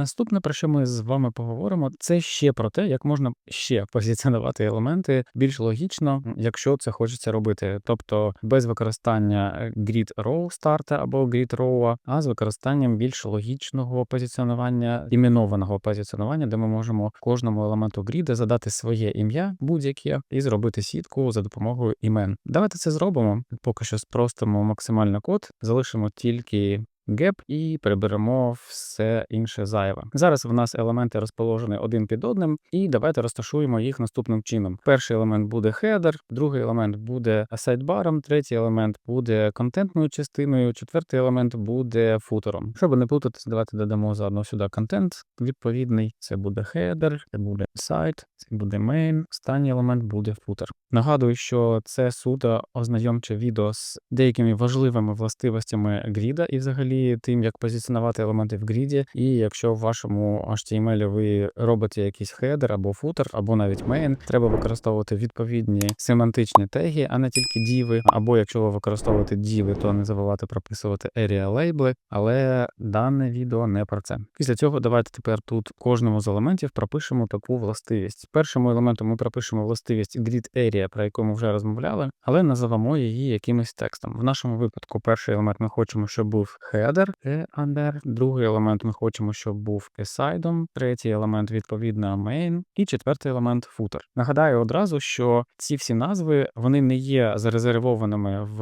Наступне, про що ми з вами поговоримо, це ще про те, як можна ще позиціонувати елементи більш логічно, якщо це хочеться робити. Тобто без використання е, grid row старта або grid row, а з використанням більш логічного позиціонування, іменованого позиціонування, де ми можемо кожному елементу гріда задати своє ім'я будь-яке і зробити сітку за допомогою імен. Давайте це зробимо. Поки що спростимо максимально код, залишимо тільки gap і приберемо все інше зайве. Зараз в нас елементи розположені один під одним, і давайте розташуємо їх наступним чином. Перший елемент буде header, другий елемент буде сайдбаром, третій елемент буде контентною частиною, четвертий елемент буде футером. Щоб не плутатися, давайте додамо заодно сюди контент відповідний. Це буде header, це буде сайт, це буде main, Останній елемент буде footer. Нагадую, що це суто ознайомче відео з деякими важливими властивостями гріда і взагалі тим, як позиціонувати елементи в гріді. І якщо в вашому HTML ви робите якийсь хедер або футер, або навіть main, треба використовувати відповідні семантичні теги, а не тільки діви. Або якщо ви використовуєте діви, то не забувайте прописувати area лейбли. Але дане відео не про це. Після цього давайте тепер тут кожному з елементів пропишемо таку властивість. Першому елементу ми пропишемо властивість grid area, про яку ми вже розмовляли, але називаємо її якимось текстом. В нашому випадку перший елемент ми хочемо, щоб був header, і under, другий елемент ми хочемо, щоб був aside, третій елемент відповідно main, і четвертий елемент footer. Нагадаю одразу, що ці всі назви вони не є зарезервованими в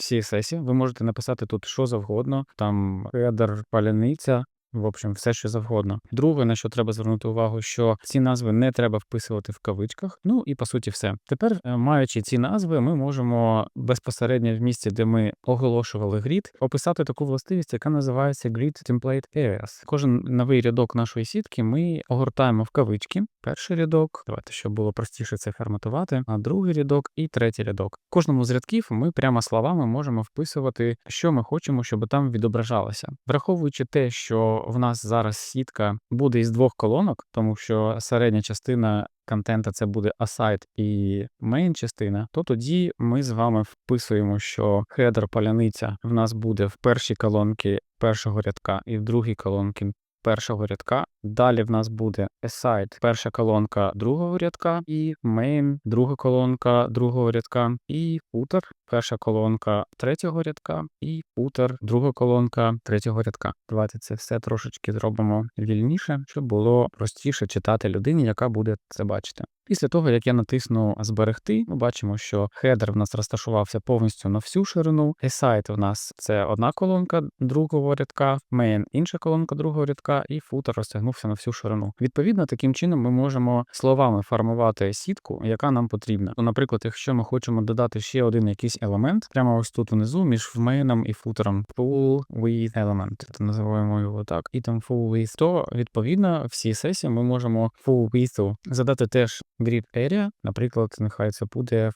CSS. Ви можете написати тут що завгодно, там header, паляниця. В общем, все що завгодно. Друге, на що треба звернути увагу, що ці назви не треба вписувати в кавичках. Ну і по суті, все. Тепер, е, маючи ці назви, ми можемо безпосередньо в місці, де ми оголошували grid, описати таку властивість, яка називається Grid Template Areas. Кожен новий рядок нашої сітки ми огортаємо в кавички. Перший рядок, давайте щоб було простіше це форматувати, а другий рядок і третій рядок. Кожному з рядків ми прямо словами можемо вписувати, що ми хочемо, щоб там відображалося, враховуючи те, що в нас зараз сітка буде із двох колонок, тому що середня частина контента це буде асайт і мейн частина, то тоді ми з вами вписуємо, що хедер паляниця в нас буде в першій колонці першого рядка і в другій колонці першого рядка. Далі в нас буде aside, перша колонка другого рядка, і main, друга колонка другого рядка, і footer, перша колонка третього рядка, і footer, друга колонка третього рядка. Давайте це все трошечки зробимо вільніше, щоб було простіше читати людині, яка буде це бачити. Після того, як я натисну зберегти, ми бачимо, що хедер в нас розташувався повністю на всю ширину. Aside в нас це одна колонка другого рядка, main інша колонка другого рядка, і footer розтягнувся на всю ширину. Відповідно, таким чином ми можемо словами формувати сітку, яка нам потрібна. То, наприклад, якщо ми хочемо додати ще один якийсь елемент, прямо ось тут внизу, між мейном і футером, full with element, то називаємо його так, і там full with, то відповідно в CSS ми можемо full with задати теж grid area, наприклад, нехай це буде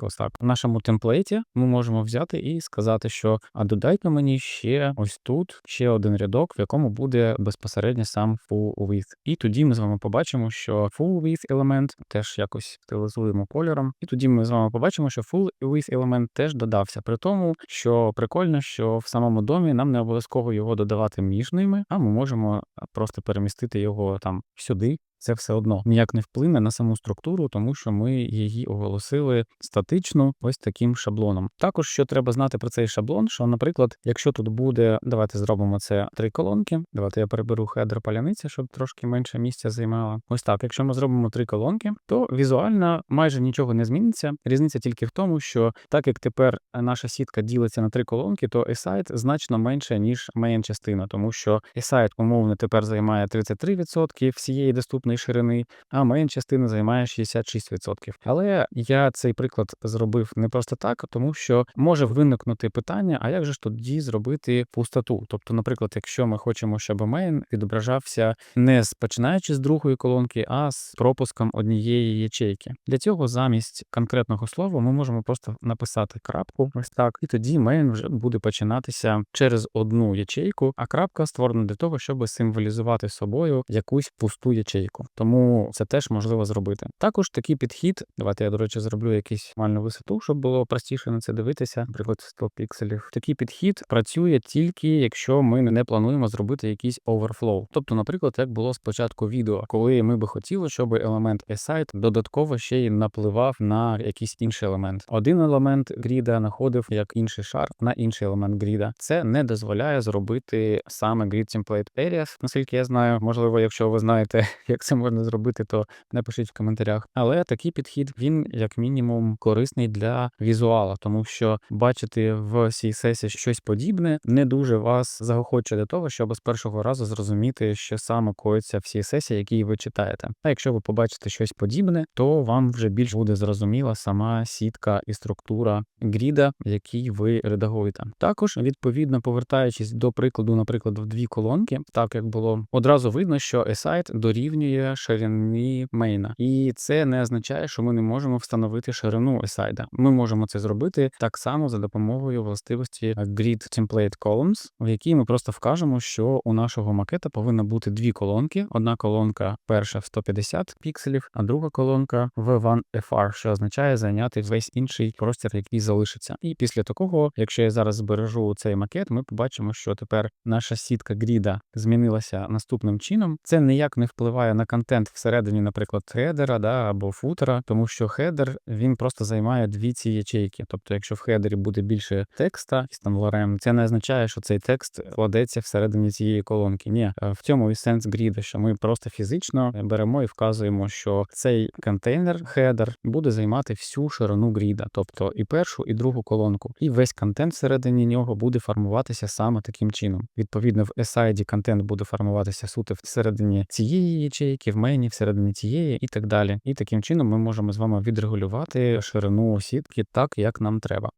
ось так. В нашому темплейті ми можемо взяти і сказати, що а додайте мені ще ось тут ще один рядок, в якому буде безпосередньо сам full with. І тоді ми з вами побачимо, що full with елемент теж якось стилізуємо кольором. І тоді ми з вами побачимо, що full with елемент теж додався. При тому, що прикольно, що в самому домі нам не обов'язково його додавати між ними, а ми можемо просто перемістити його там сюди це все одно ніяк не вплине на саму структуру, тому що ми її оголосили статично ось таким шаблоном. Також що треба знати про цей шаблон, що, наприклад, якщо тут буде, давайте зробимо це три колонки. Давайте я переберу хедер паляниця, щоб трошки менше місця займала. Ось так. Якщо ми зробимо три колонки, то візуально майже нічого не зміниться. Різниця тільки в тому, що так як тепер наша сітка ділиться на три колонки, то aside значно менше ніж main частина, тому що aside, умовно тепер займає 33% всієї доступної певної ширини, а main частина займає 66%. Але я цей приклад зробив не просто так, тому що може виникнути питання: а як же ж тоді зробити пустоту? Тобто, наприклад, якщо ми хочемо, щоб main відображався не з починаючи з другої колонки, а з пропуском однієї ячейки. Для цього замість конкретного слова ми можемо просто написати крапку, ось так, і тоді main вже буде починатися через одну ячейку, а крапка створена для того, щоб символізувати собою якусь пусту ячейку. Колонку. Тому це теж можливо зробити. Також такий підхід. Давайте я, до речі, зроблю якусь мальну висоту, щоб було простіше на це дивитися. Наприклад, 100 пікселів. Такий підхід працює тільки якщо ми не плануємо зробити якийсь overflow. Тобто, наприклад, як було спочатку відео, коли ми би хотіли, щоб елемент aside додатково ще й напливав на якийсь інший елемент. Один елемент гріда знаходив як інший шар на інший елемент гріда. Це не дозволяє зробити саме Grid Template Areas, наскільки я знаю. Можливо, якщо ви знаєте, як це можна зробити, то напишіть в коментарях. Але такий підхід він як мінімум корисний для візуала, тому що бачити в CSS щось подібне не дуже вас заохочує до того, щоб з першого разу зрозуміти, що саме коїться в CSS, який ви читаєте. А якщо ви побачите щось подібне, то вам вже більш буде зрозуміла сама сітка і структура гріда, який ви редагуєте. Також відповідно повертаючись до прикладу, наприклад, в дві колонки, так як було одразу видно, що aside дорівнює ширині мейна, і це не означає, що ми не можемо встановити ширину aside. Ми можемо це зробити так само за допомогою властивості Grid Template Columns, в якій ми просто вкажемо, що у нашого макета повинно бути дві колонки. Одна колонка перша в 150 пікселів, а друга колонка в 1FR, що означає зайняти весь інший простір, який залишиться. І після такого, якщо я зараз збережу цей макет, ми побачимо, що тепер наша сітка гріда змінилася наступним чином. Це ніяк не впливає на контент всередині, наприклад, хедера да, або футера, тому що хедер він просто займає дві ці ячейки. Тобто, якщо в хедері буде більше текста із там лорем, це не означає, що цей текст кладеться всередині цієї колонки. Ні, в цьому і сенс гріда, що ми просто фізично беремо і вказуємо, що цей контейнер хедер буде займати всю ширину гріда, тобто і першу, і другу колонку, і весь контент всередині нього буде формуватися саме таким чином. Відповідно, в SID контент буде формуватися суто всередині цієї ячейки, в мейні, всередині цієї і так далі. І таким чином ми можемо з вами відрегулювати ширину сітки так, як нам треба.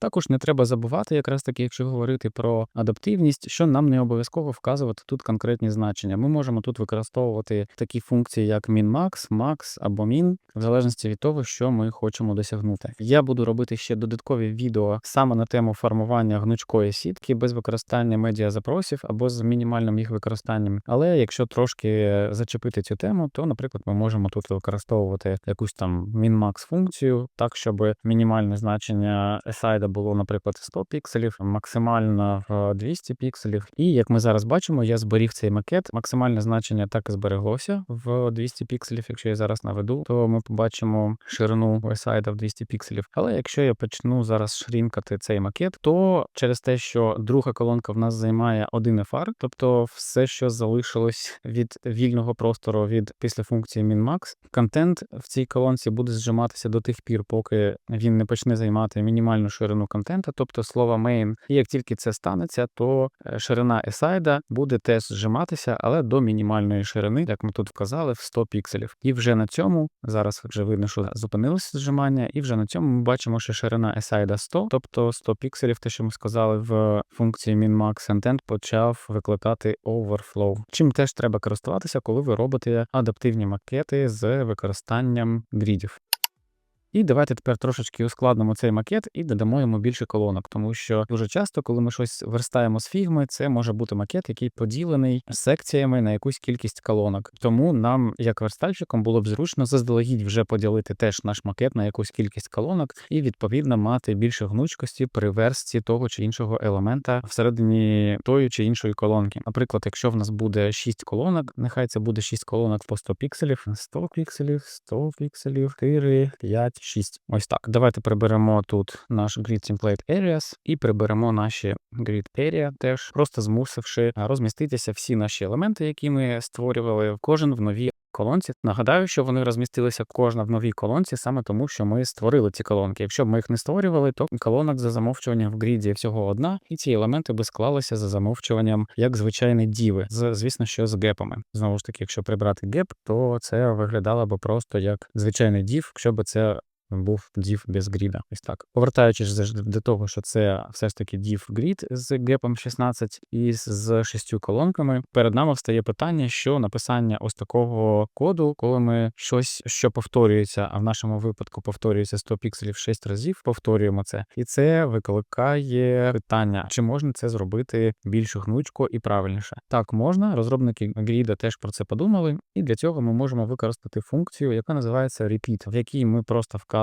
Також не треба забувати, якраз таки, якщо говорити про адаптивність, що нам не обов'язково вказувати тут конкретні значення. Ми можемо тут використовувати такі функції, як min-max, max або min, в залежності від того, що ми хочемо досягнути. Я буду робити ще додаткові відео саме на тему формування гнучкої сітки без використання медіазапросів або з мінімальним їх використанням. Але якщо трошки зачепити цю тему, то, наприклад, ми можемо тут використовувати якусь там min-max функцію, так щоб мінімальне значення aside було, наприклад, 100 пікселів, максимально в 200 пікселів. І як ми зараз бачимо, я зберіг цей макет. Максимальне значення так і збереглося в 200 пікселів. Якщо я зараз наведу, то ми побачимо ширину весайда в 200 пікселів. Але якщо я почну зараз шрінкати цей макет, то через те, що друга колонка в нас займає один FR, тобто все, що залишилось від вільного простору від після функції min-max, контент в цій колонці буде зжиматися до тих пір, поки він не почне займати мінімальну ширину контента, тобто слово main. І як тільки це станеться, то е, ширина есайда буде теж зжиматися, але до мінімальної ширини, як ми тут вказали, в 100 пікселів. І вже на цьому зараз вже видно, що зупинилося зжимання, і вже на цьому ми бачимо, що ширина есайда 100, тобто 100 пікселів, те, що ми сказали в функції min-max, почав викликати overflow. Чим теж треба користуватися, коли ви робите адаптивні макети з використанням грідів. І давайте тепер трошечки ускладнимо цей макет і додамо йому більше колонок, тому що дуже часто, коли ми щось верстаємо з фігми, це може бути макет, який поділений секціями на якусь кількість колонок. Тому нам, як верстальщикам, було б зручно заздалегідь вже поділити теж наш макет на якусь кількість колонок, і відповідно мати більше гнучкості при версті того чи іншого елемента всередині тої чи іншої колонки. Наприклад, якщо в нас буде 6 колонок, нехай це буде 6 колонок по 100 пікселів, 100 пікселів, 100 пікселів, 4, 5, 6. Ось так. Давайте приберемо тут наш Grid Template Areas і приберемо наші Grid Area, теж просто змусивши розміститися всі наші елементи, які ми створювали, кожен в новій колонці. Нагадаю, що вони розмістилися кожна в новій колонці саме тому, що ми створили ці колонки. Якщо б ми їх не створювали, то колонок за замовчуванням в гріді всього одна, і ці елементи би склалися за замовчуванням як звичайні діви, з звісно, що з гепами. Знову ж таки, якщо прибрати геп, то це виглядало б просто як звичайний дів, якщо б це був div без гріда. Ось так. Повертаючись до того, що це все ж таки div grid з гепом 16 і з шістю колонками. Перед нами встає питання, що написання ось такого коду, коли ми щось, що повторюється, а в нашому випадку повторюється 100 пікселів 6 разів, повторюємо це, і це викликає питання, чи можна це зробити більш гнучко і правильніше. Так можна. Розробники гріда теж про це подумали, і для цього ми можемо використати функцію, яка називається repeat, в якій ми просто вказуємо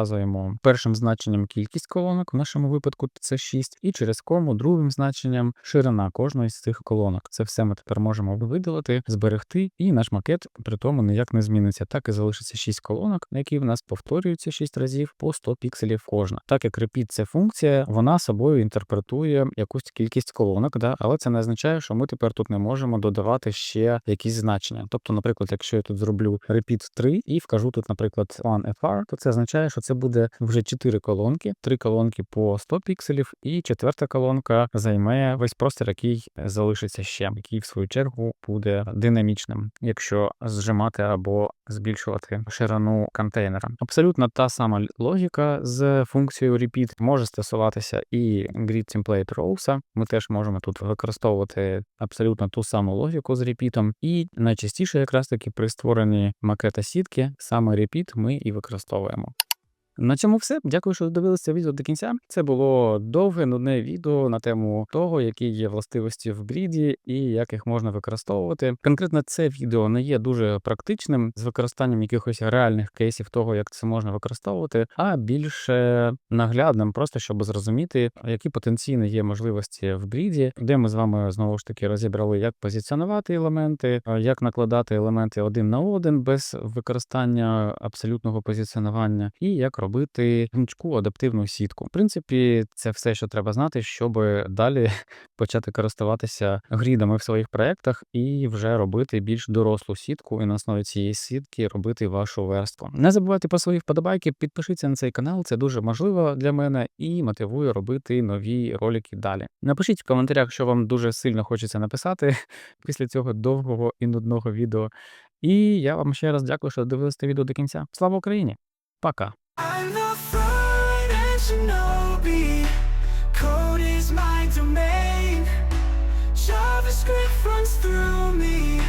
першим значенням кількість колонок, в нашому випадку це 6, і через кому другим значенням ширина кожної з цих колонок. Це все ми тепер можемо видалити, зберегти, і наш макет при тому ніяк не зміниться. Так і залишиться 6 колонок, на які в нас повторюються 6 разів по 100 пікселів кожна. Так як repeat – це функція, вона собою інтерпретує якусь кількість колонок, да, але це не означає, що ми тепер тут не можемо додавати ще якісь значення. Тобто, наприклад, якщо я тут зроблю repeat 3 і вкажу тут, наприклад, one то це означає, що це буде вже 4 колонки, 3 колонки по 100 пікселів, і четверта колонка займе весь простір, який залишиться ще, який в свою чергу буде динамічним, якщо зжимати або збільшувати ширину контейнера. Абсолютно та сама логіка з функцією repeat може стосуватися і grid template rows. Ми теж можемо тут використовувати абсолютно ту саму логіку з repeat, і найчастіше, якраз таки при створенні макета сітки, саме repeat ми і використовуємо. На цьому все. Дякую, що додивилися відео до кінця. Це було довге, нудне відео на тему того, які є властивості в гріді і як їх можна використовувати. Конкретно це відео не є дуже практичним з використанням якихось реальних кейсів того, як це можна використовувати, а більше наглядним, просто щоб зрозуміти, які потенційні є можливості в гріді, де ми з вами знову ж таки розібрали, як позиціонувати елементи, як накладати елементи один на один без використання абсолютного позиціонування, і як робити гнучку адаптивну сітку. В принципі, це все, що треба знати, щоб далі почати користуватися грідами в своїх проєктах і вже робити більш дорослу сітку, і на основі цієї сітки робити вашу верстку. Не забувайте про свої вподобайки, підпишіться на цей канал, це дуже важливо для мене і мотивує робити нові ролики далі. Напишіть в коментарях, що вам дуже сильно хочеться написати після цього довгого і нудного відео. І я вам ще раз дякую, що дивилися відео до кінця. Слава Україні! Пока! Shinobi. Code is my domain. JavaScript runs through me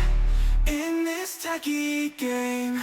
in this techie game.